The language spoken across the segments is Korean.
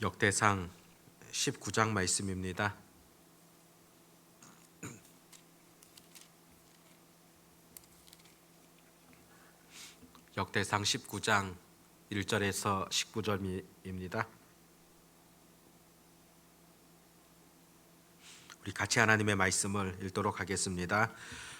역대상 19장 말씀입니다. 역대상 19장 1절에서 19절입니다. 우리 같이 하나님의 말씀을 읽도록 하겠습니다.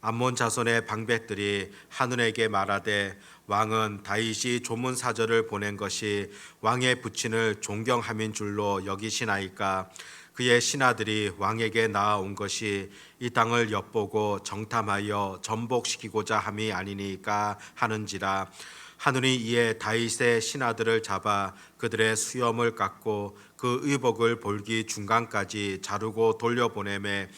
암몬 자손의 방백들이 한운에게 말하되 왕은 다윗이 조문 사절을 보낸 것이 왕의 부친을 존경함인 줄로 여기시나이까? 그의 신하들이 왕에게 나아온 것이 이 땅을 엿보고 정탐하여 전복시키고자 함이 아니니까 하는지라. 하늘이 이에 다윗의 신하들을 잡아 그들의 수염을 깎고 그 의복을 볼기 중간까지 자르고 돌려보내매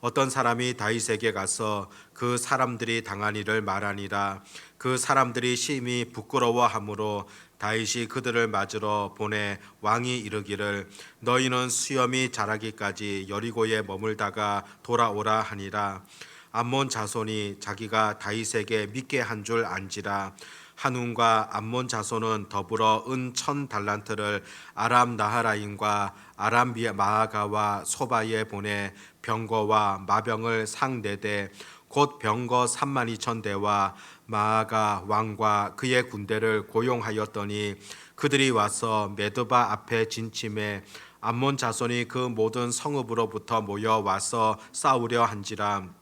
어떤 사람이 다윗에게 가서 그 사람들이 당한 일을 말하니라. 그 사람들이 심히 부끄러워하므로 다윗이 그들을 맞으러 보내 왕이 이르기를 너희는 수염이 자라기까지 여리고에 머물다가 돌아오라 하니라. 암몬 자손이 자기가 다윗에게 믿게 한 줄 안지라 한운과 암몬 자손은 더불어 은 천 달란트를 아람 나하라인과 아람 마아가와 소바에 보내 병거와 마병을 상네대 곧 병거 3만 2천 대와 마아가 왕과 그의 군대를 고용하였더니 그들이 와서 메드바 앞에 진침해 암몬 자손이 그 모든 성읍으로부터 모여 와서 싸우려 한지라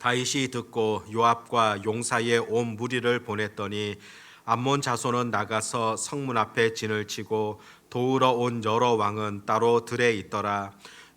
다윗이 듣고 요압과 용사의 온 무리를 보냈더니 암몬 자손은 나가서 성문 앞에 진을 치고 도우러 온 여러 왕은 따로 들에 있더라.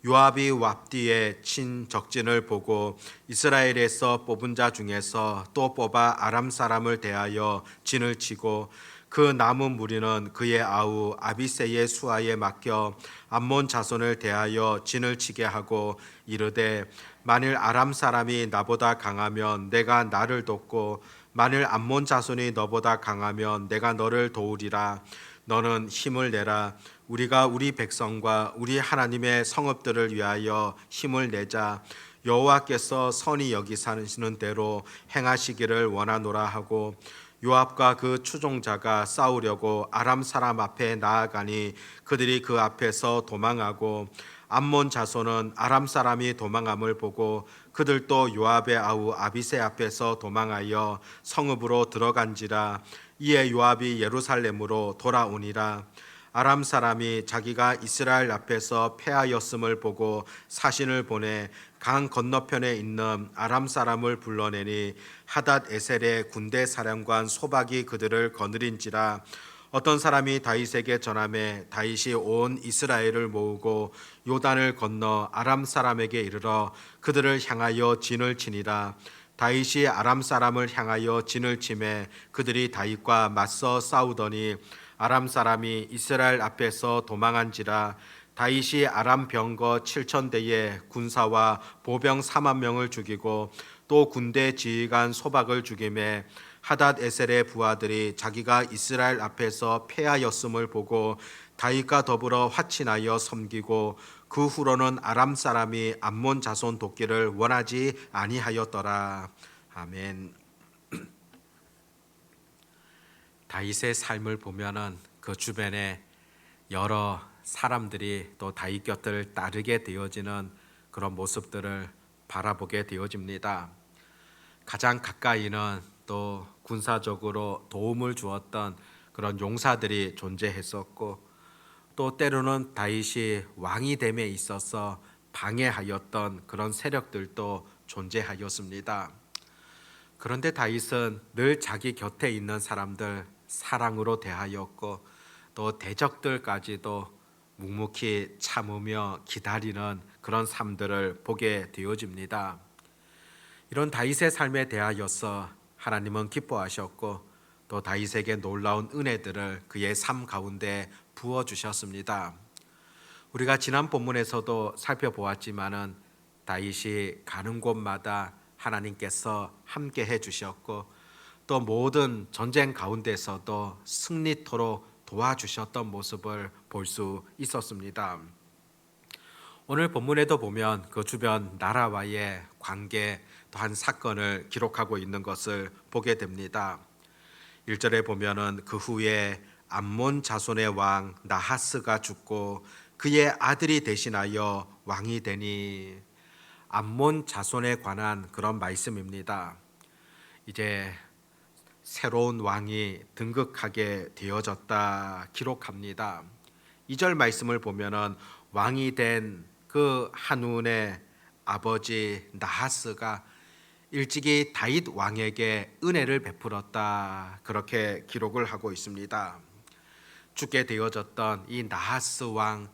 요압이 왑디에 친 적진을 보고 이스라엘에서 뽑은 자 중에서 또 뽑아 아람 사람을 대하여 진을 치고 그 남은 무리는 그의 아우 아비세의 수하에 맡겨 암몬 자손을 대하여 진을 치게 하고 이르되 만일 아람 사람이 나보다 강하면 내가 나를 돕고 만일 암몬 자손이 너보다 강하면 내가 너를 도우리라. 너는 힘을 내라. 우리가 우리 백성과 우리 하나님의 성읍들을 위하여 힘을 내자. 여호와께서 선이 여기 사시는 대로 행하시기를 원하노라 하고 요압과 그 추종자가 싸우려고 아람 사람 앞에 나아가니 그들이 그 앞에서 도망하고 암몬 자손은 아람 사람이 도망함을 보고 그들도 요압의 아우 아비세 앞에서 도망하여 성읍으로 들어간지라. 이에 요압이 예루살렘으로 돌아오니라. 아람 사람이 자기가 이스라엘 앞에서 패하였음을 보고 사신을 보내 강 건너편에 있는 아람 사람을 불러내니 하닷 에셀의 군대 사령관 소박이 그들을 거느린지라 어떤 사람이 다윗에게 전함에 다윗이 온 이스라엘을 모으고 요단을 건너 아람 사람에게 이르러 그들을 향하여 진을 치니라. 다윗이 아람 사람을 향하여 진을 치매 그들이 다윗과 맞서 싸우더니 아람 사람이 이스라엘 앞에서 도망한지라 다윗이 아람 병거 7천 대의 군사와 보병 4만 명을 죽이고 또 군대 지휘관 소박을 죽임에 하닷 에셀의 부하들이 자기가 이스라엘 앞에서 패하였음을 보고 다윗과 더불어 화친하여 섬기고 그 후로는 아람 사람이 암몬 자손 돕기를 원하지 아니하였더라. 아멘. 다윗의 삶을 보면은 그 주변에 여러 사람들이 또 다윗 곁을 따르게 되어지는 그런 모습들을 바라보게 되어집니다. 가장 가까이는 또 군사적으로 도움을 주었던 그런 용사들이 존재했었고 또 때로는 다윗이 왕이 됨에 있어서 방해하였던 그런 세력들도 존재하였습니다. 그런데 다윗은 늘 자기 곁에 있는 사람들 사랑으로 대하였고 또 대적들까지도 묵묵히 참으며 기다리는 그런 삶들을 보게 되어집니다. 이런 다윗의 삶에 대하여서 하나님은 기뻐하셨고 또 다윗에게 놀라운 은혜들을 그의 삶 가운데 부어 주셨습니다. 우리가 지난 본문에서도 살펴보았지만은 다윗이 가는 곳마다 하나님께서 함께 해 주셨고 또 모든 전쟁 가운데서도 승리토록 도와주셨던 모습을 볼 수 있었습니다. 오늘 본문에도 보면 그 주변 나라와의 관계 또한 사건을 기록하고 있는 것을 보게 됩니다. 1절에 보면은 그 후에 암몬 자손의 왕 나하스가 죽고 그의 아들이 대신하여 왕이 되니 암몬 자손에 관한 그런 말씀입니다. 이제 새로운 왕이 등극하게 되어졌다 기록합니다. 2절 말씀을 보면은 왕이 된 그 한운의 아버지 나하스가 일찍이 다윗 왕에게 은혜를 베풀었다 그렇게 기록을 하고 있습니다. 죽게 되어졌던 이 나하스 왕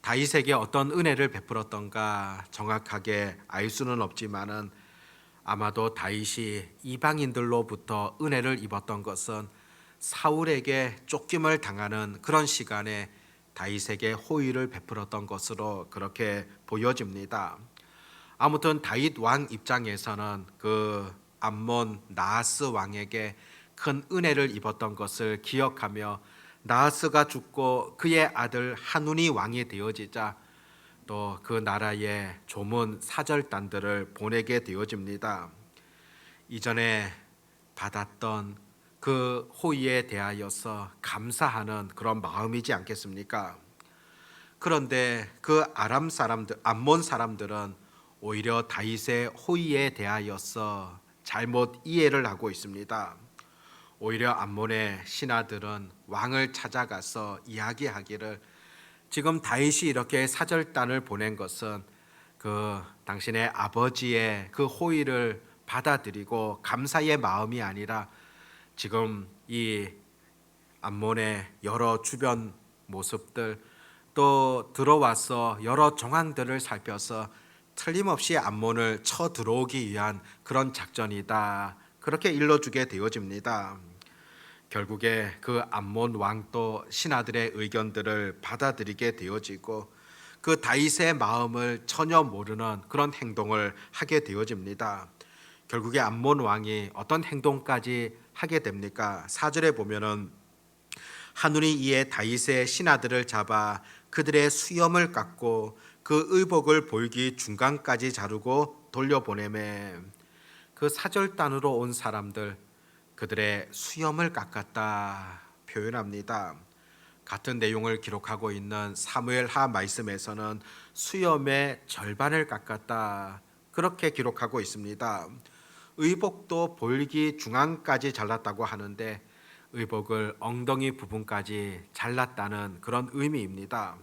다윗에게 어떤 은혜를 베풀었던가 정확하게 알 수는 없지만은 아마도 다윗이 이방인들로부터 은혜를 입었던 것은 사울에게 쫓김을 당하는 그런 시간에 다윗에게 호의를 베풀었던 것으로 그렇게 보여집니다. 아무튼 다윗 왕 입장에서는 그 암몬 나하스 왕에게 큰 은혜를 입었던 것을 기억하며 나하스가 죽고 그의 아들 한운이 왕이 되어지자 또 그 나라의 조문 사절단들을 보내게 되어집니다. 이전에 받았던 그 호의에 대하여서 감사하는 그런 마음이지 않겠습니까? 그런데 그 아람 사람들, 암몬 사람들은 오히려 다윗의 호의에 대하여서 잘못 이해를 하고 있습니다. 오히려 암몬의 신하들은 왕을 찾아가서 이야기하기를 지금 다윗이 이렇게 사절단을 보낸 것은 그 당신의 아버지의 그 호의를 받아들이고 감사의 마음이 아니라 지금 이 암몬의 여러 주변 모습들 또 들어와서 여러 정황들을 살펴서 틀림없이 암몬을 쳐 들어오기 위한 그런 작전이다. 그렇게 일러주게 되어집니다. 결국에 그 암몬 왕도 신하들의 의견들을 받아들이게 되어지고 그 다윗의 마음을 전혀 모르는 그런 행동을 하게 되어집니다. 결국에 암몬 왕이 어떤 행동까지 하게 됩니까? 사절에 보면은 하늘이 이에 다윗의 신하들을 잡아 그들의 수염을 깎고 그 의복을 볼기 중간까지 자르고 돌려보내매 그 사절단으로 온 사람들 그들의 수염을 깎았다 표현합니다. 같은 내용을 기록하고 있는 사무엘하 말씀에서는 수염의 절반을 깎았다 그렇게 기록하고 있습니다. 의복도 볼기 중앙까지 잘랐다고 하는데 의복을 엉덩이 부분까지 잘랐다는 그런 의미입니다.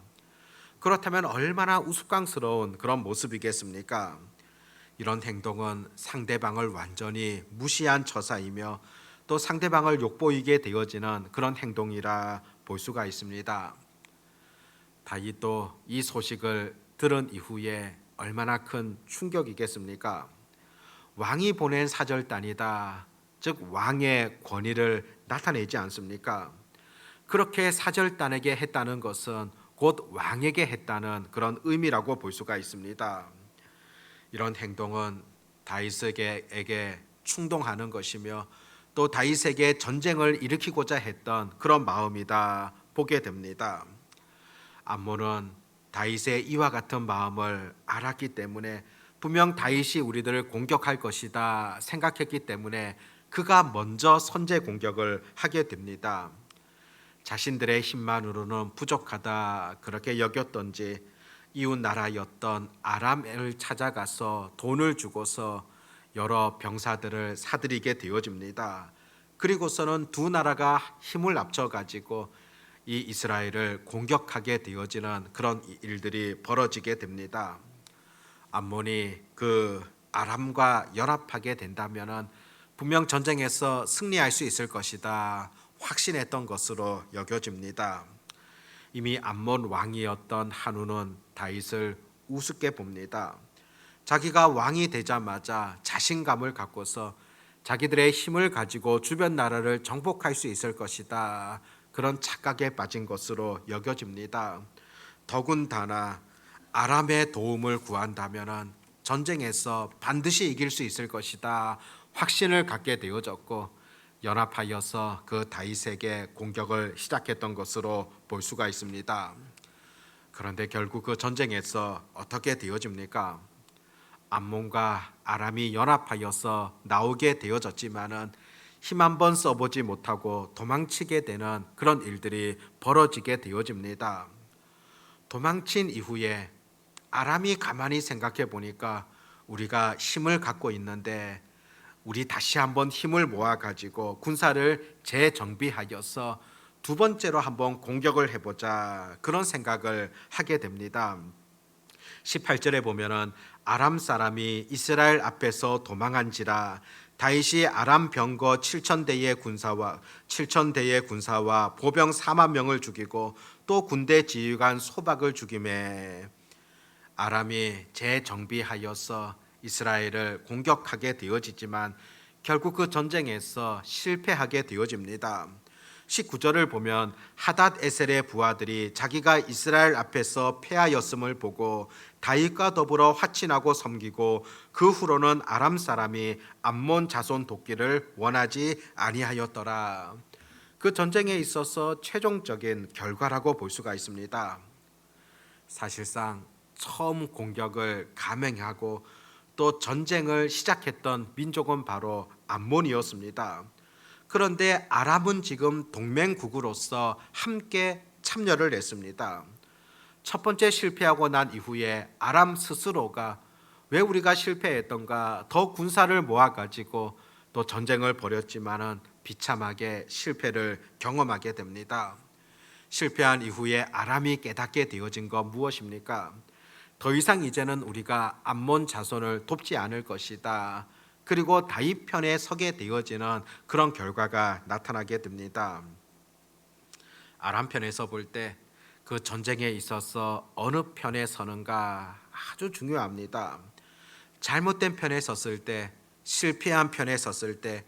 그렇다면 얼마나 우스꽝스러운 그런 모습이겠습니까? 이런 행동은 상대방을 완전히 무시한 처사이며 또 상대방을 욕보이게 되어지는 그런 행동이라 볼 수가 있습니다. 다윗도 이 소식을 들은 이후에 얼마나 큰 충격이겠습니까? 왕이 보낸 사절단이다. 즉 왕의 권위를 나타내지 않습니까? 그렇게 사절단에게 했다는 것은 곧 왕에게 했다는 그런 의미라고 볼 수가 있습니다. 이런 행동은 다윗에게 충동하는 것이며 또 다윗에게 전쟁을 일으키고자 했던 그런 마음이다 보게 됩니다. 암몬은 다윗의 이와 같은 마음을 알았기 때문에 분명 다윗이 우리들을 공격할 것이다 생각했기 때문에 그가 먼저 선제 공격을 하게 됩니다. 자신들의 힘만으로는 부족하다 그렇게 여겼던지 이웃 나라였던 아람을 찾아가서 돈을 주고서 여러 병사들을 사들이게 되어집니다. 그리고서는 두 나라가 힘을 합쳐 가지고 이 이스라엘을 공격하게 되어지는 그런 일들이 벌어지게 됩니다. 암몬이 그 아람과 연합하게 된다면은 분명 전쟁에서 승리할 수 있을 것이다 확신했던 것으로 여겨집니다. 이미 암몬 왕이었던 한우는 다윗을 우습게 봅니다. 자기가 왕이 되자마자 자신감을 갖고서 자기들의 힘을 가지고 주변 나라를 정복할 수 있을 것이다. 그런 착각에 빠진 것으로 여겨집니다. 더군다나 아람의 도움을 구한다면은 전쟁에서 반드시 이길 수 있을 것이다 확신을 갖게 되어졌고 연합하여서 그 다윗에게 공격을 시작했던 것으로 볼 수가 있습니다. 그런데 결국 그 전쟁에서 어떻게 되어집니까? 암몬과 아람이 연합하여서 나오게 되어졌지만은 힘 한 번 써보지 못하고 도망치게 되는 그런 일들이 벌어지게 되어집니다. 도망친 이후에 아람이 가만히 생각해 보니까 우리가 힘을 갖고 있는데 우리 다시 한번 힘을 모아 가지고 군사를 재정비하여서 두 번째로 한번 공격을 해보자 그런 생각을 하게 됩니다. 18절에 보면은 아람 사람이 이스라엘 앞에서 도망한지라 다윗이 아람 병거 7천 대의 군사와 7천 대의 군사와 보병 4만 명을 죽이고 또 군대 지휘관 소박을 죽임에 아람이 재정비하여서 이스라엘을 공격하게 되어지지만 결국 그 전쟁에서 실패하게 되어집니다. 19절을 보면 하닷 에셀의 부하들이 자기가 이스라엘 앞에서 패하였음을 보고 다윗과 더불어 화친하고 섬기고 그 후로는 아람 사람이 암몬 자손 돕기를 원하지 아니하였더라. 그 전쟁에 있어서 최종적인 결과라고 볼 수가 있습니다. 사실상 처음 공격을 감행하고 또 전쟁을 시작했던 민족은 바로 암몬이었습니다. 그런데 아람은 지금 동맹국으로서 함께 참여를 했습니다. 첫 번째 실패하고 난 이후에 아람 스스로가 왜 우리가 실패했던가 더 군사를 모아 가지고 또 전쟁을 벌였지만은 비참하게 실패를 경험하게 됩니다. 실패한 이후에 아람이 깨닫게 되어진 건 무엇입니까? 더 이상 이제는 우리가 암몬 자손을 돕지 않을 것이다. 그리고 다윗 편에 서게 되어지는 그런 결과가 나타나게 됩니다. 아람 편에서 볼 때 그 전쟁에 있어서 어느 편에 서는가 아주 중요합니다. 잘못된 편에 섰을 때, 실패한 편에 섰을 때,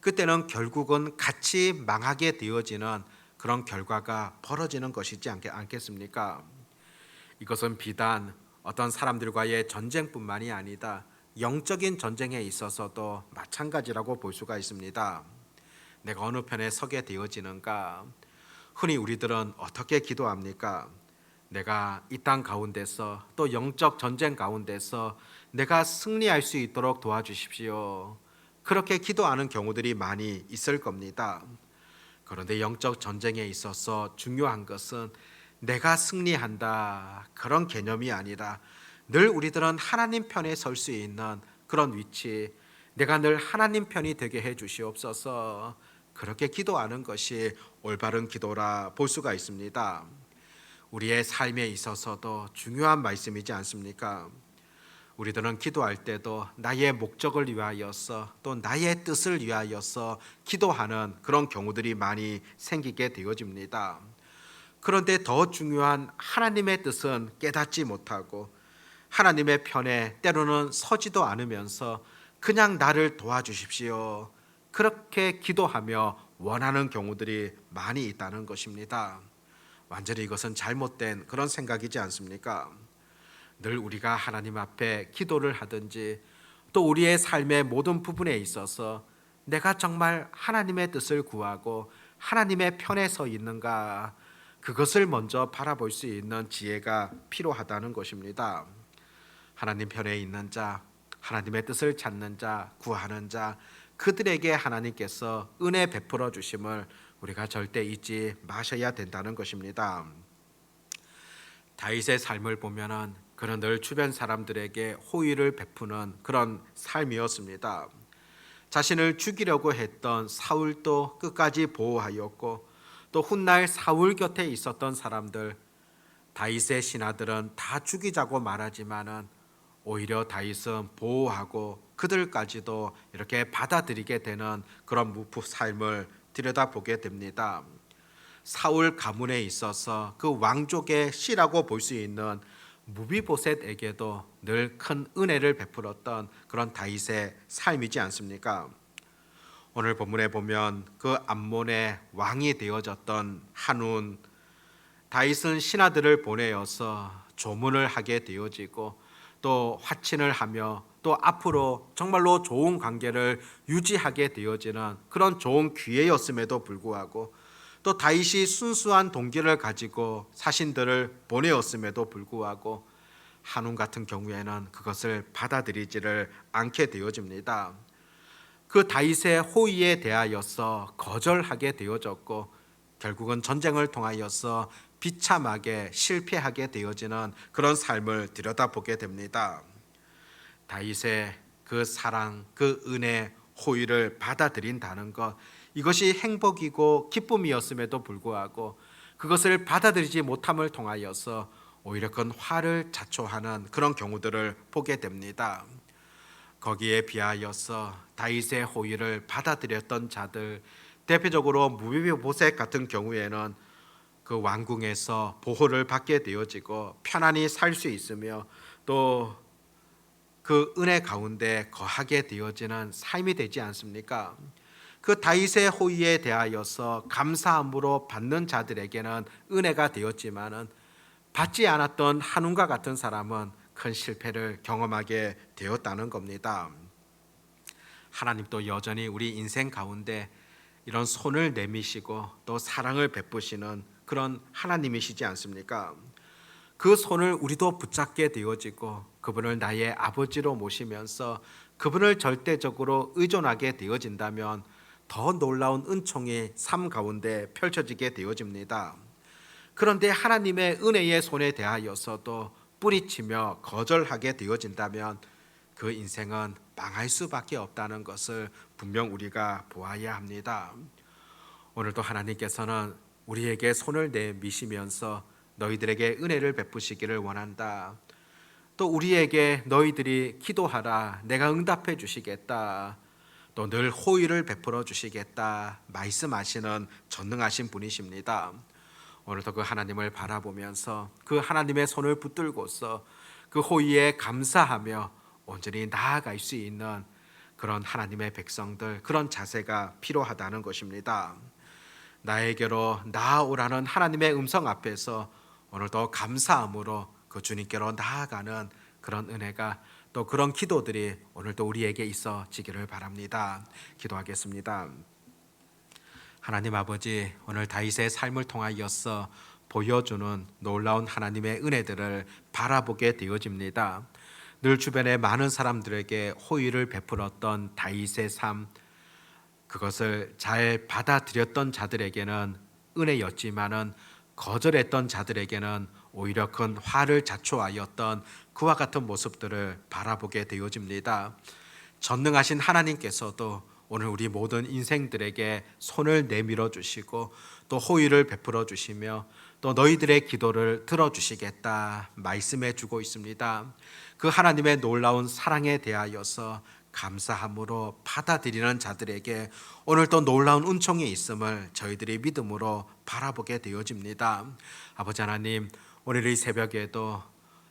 그때는 결국은 같이 망하게 되어지는 그런 결과가 벌어지는 것이지 않겠습니까? 이것은 비단 어떤 사람들과의 전쟁뿐만이 아니다. 영적인 전쟁에 있어서도 마찬가지라고 볼 수가 있습니다. 내가 어느 편에 서게 되어지는가? 흔히 우리들은 어떻게 기도합니까? 내가 이 땅 가운데서 또 영적 전쟁 가운데서 내가 승리할 수 있도록 도와주십시오. 그렇게 기도하는 경우들이 많이 있을 겁니다. 그런데 영적 전쟁에 있어서 중요한 것은 내가 승리한다 그런 개념이 아니라 늘 우리들은 하나님 편에 설 수 있는 그런 위치 내가 늘 하나님 편이 되게 해 주시옵소서 그렇게 기도하는 것이 올바른 기도라 볼 수가 있습니다. 우리의 삶에 있어서도 중요한 말씀이지 않습니까? 우리들은 기도할 때도 나의 목적을 위하여서 또 나의 뜻을 위하여서 기도하는 그런 경우들이 많이 생기게 되어집니다. 그런데 더 중요한 하나님의 뜻은 깨닫지 못하고 하나님의 편에 때로는 서지도 않으면서 그냥 나를 도와주십시오. 그렇게 기도하며 원하는 경우들이 많이 있다는 것입니다. 완전히 이것은 잘못된 그런 생각이지 않습니까? 늘 우리가 하나님 앞에 기도를 하든지 또 우리의 삶의 모든 부분에 있어서 내가 정말 하나님의 뜻을 구하고 하나님의 편에 서 있는가 그것을 먼저 바라볼 수 있는 지혜가 필요하다는 것입니다. 하나님 편에 있는 자, 하나님의 뜻을 찾는 자, 구하는 자, 그들에게 하나님께서 은혜 베풀어 주심을 우리가 절대 잊지 마셔야 된다는 것입니다. 다윗의 삶을 보면은 그는 늘 주변 사람들에게 호의를 베푸는 그런 삶이었습니다. 자신을 죽이려고 했던 사울도 끝까지 보호하였고 또 훗날 사울 곁에 있었던 사람들 다윗의 신하들은 다 죽이자고 말하지만은 오히려 다윗은 보호하고 그들까지도 이렇게 받아들이게 되는 그런 무프 삶을 들여다보게 됩니다. 사울 가문에 있어서 그 왕족의 씨라고 볼 수 있는 무비보셋에게도 늘 큰 은혜를 베풀었던 그런 다윗의 삶이지 않습니까? 오늘 본문에 보면 그 암몬의 왕이 되어졌던 한운 다윗은 신하들을 보내어서 조문을 하게 되어지고 또 화친을 하며 또 앞으로 정말로 좋은 관계를 유지하게 되어지는 그런 좋은 기회였음에도 불구하고 또 다윗이 순수한 동기를 가지고 사신들을 보내었음에도 불구하고 한운 같은 경우에는 그것을 받아들이지를 않게 되어집니다. 그 다윗의 호의에 대하여서 거절하게 되어졌고 결국은 전쟁을 통하여서 비참하게 실패하게 되어지는 그런 삶을 들여다보게 됩니다. 다윗의 그 사랑, 그 은혜, 호의를 받아들인다는 것 이것이 행복이고 기쁨이었음에도 불구하고 그것을 받아들이지 못함을 통하여서 오히려 그 화를 자초하는 그런 경우들을 보게 됩니다. 거기에 비하여서 다윗의 호의를 받아들였던 자들 대표적으로 무비보셋 같은 경우에는 그 왕궁에서 보호를 받게 되어지고 편안히 살 수 있으며 또 그 은혜 가운데 거하게 되어지는 삶이 되지 않습니까? 그 다윗의 호의에 대하여서 감사함으로 받는 자들에게는 은혜가 되었지만은 받지 않았던 한운과 같은 사람은 큰 실패를 경험하게 되었다는 겁니다. 하나님도 여전히 우리 인생 가운데 이런 손을 내미시고 또 사랑을 베푸시는 그런 하나님이시지 않습니까? 그 손을 우리도 붙잡게 되어지고 그분을 나의 아버지로 모시면서 그분을 절대적으로 의존하게 되어진다면 더 놀라운 은총이 삶 가운데 펼쳐지게 되어집니다. 그런데 하나님의 은혜의 손에 대하여서도 뿌리치며 거절하게 되어진다면 그 인생은 망할 수밖에 없다는 것을 분명 우리가 보아야 합니다. 오늘도 하나님께서는 우리에게 손을 내미시면서 너희들에게 은혜를 베푸시기를 원한다. 또 우리에게 너희들이 기도하라 내가 응답해 주시겠다. 또 늘 호의를 베풀어 주시겠다 말씀하시는 전능하신 분이십니다. 오늘도 그 하나님을 바라보면서 그 하나님의 손을 붙들고서 그 호의에 감사하며 온전히 나아갈 수 있는 그런 하나님의 백성들 그런 자세가 필요하다는 것입니다. 나에게로 나아오라는 하나님의 음성 앞에서 오늘도 감사함으로 그 주님께로 나아가는 그런 은혜가 또 그런 기도들이 오늘도 우리에게 있어지기를 바랍니다. 기도하겠습니다. 하나님 아버지 오늘 다윗의 삶을 통하여서 보여주는 놀라운 하나님의 은혜들을 바라보게 되어집니다. 늘 주변에 많은 사람들에게 호의를 베풀었던 다윗의 삶 그것을 잘 받아들였던 자들에게는 은혜였지만은 거절했던 자들에게는 오히려 큰 화를 자초하였던 그와 같은 모습들을 바라보게 되어집니다. 전능하신 하나님께서도 오늘 우리 모든 인생들에게 손을 내밀어 주시고 또 호의를 베풀어 주시며 또 너희들의 기도를 들어 주시겠다 말씀해 주고 있습니다. 그 하나님의 놀라운 사랑에 대하여서 감사함으로 받아들이는 자들에게 오늘 또 놀라운 은총이 있음을 저희들이 믿음으로 바라보게 되어집니다. 아버지 하나님, 오늘 이 새벽에도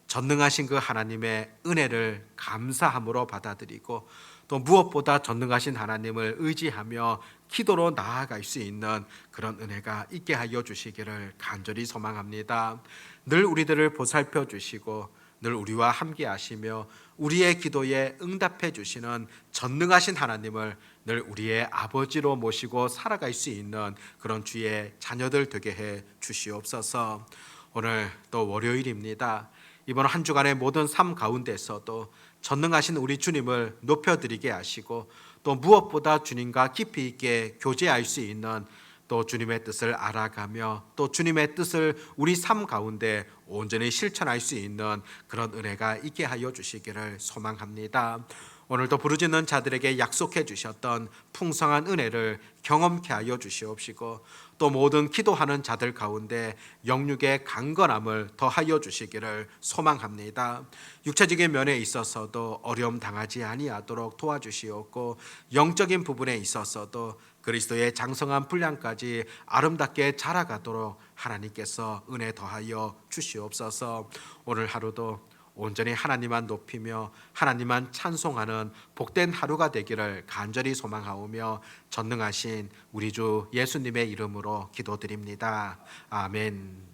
전능하신 그 하나님의 은혜를 감사함으로 받아들이고 또 무엇보다 전능하신 하나님을 의지하며 기도로 나아갈 수 있는 그런 은혜가 있게 하여 주시기를 간절히 소망합니다. 늘 우리들을 보살펴 주시고 늘 우리와 함께 하시며 우리의 기도에 응답해 주시는 전능하신 하나님을 늘 우리의 아버지로 모시고 살아갈 수 있는 그런 주의 자녀들 되게 해 주시옵소서. 오늘 또 월요일입니다. 이번 한 주간의 모든 삶 가운데서도 전능하신 우리 주님을 높여드리게 하시고 또 무엇보다 주님과 깊이 있게 교제할 수 있는 또 주님의 뜻을 알아가며 또 주님의 뜻을 우리 삶 가운데 온전히 실천할 수 있는 그런 은혜가 있게 하여 주시기를 소망합니다. 오늘도 부르짖는 자들에게 약속해 주셨던 풍성한 은혜를 경험케 하여 주시옵시고 또 모든 기도하는 자들 가운데 영육의 강건함을 더하여 주시기를 소망합니다. 육체적인 면에 있어서도 어려움 당하지 아니하도록 도와주시옵고 영적인 부분에 있어서도 그리스도의 장성한 분량까지 아름답게 자라가도록 하나님께서 은혜 더하여 주시옵소서. 오늘 하루도 온전히 하나님만 높이며 하나님만 찬송하는 복된 하루가 되기를 간절히 소망하오며 전능하신 우리 주 예수님의 이름으로 기도드립니다. 아멘.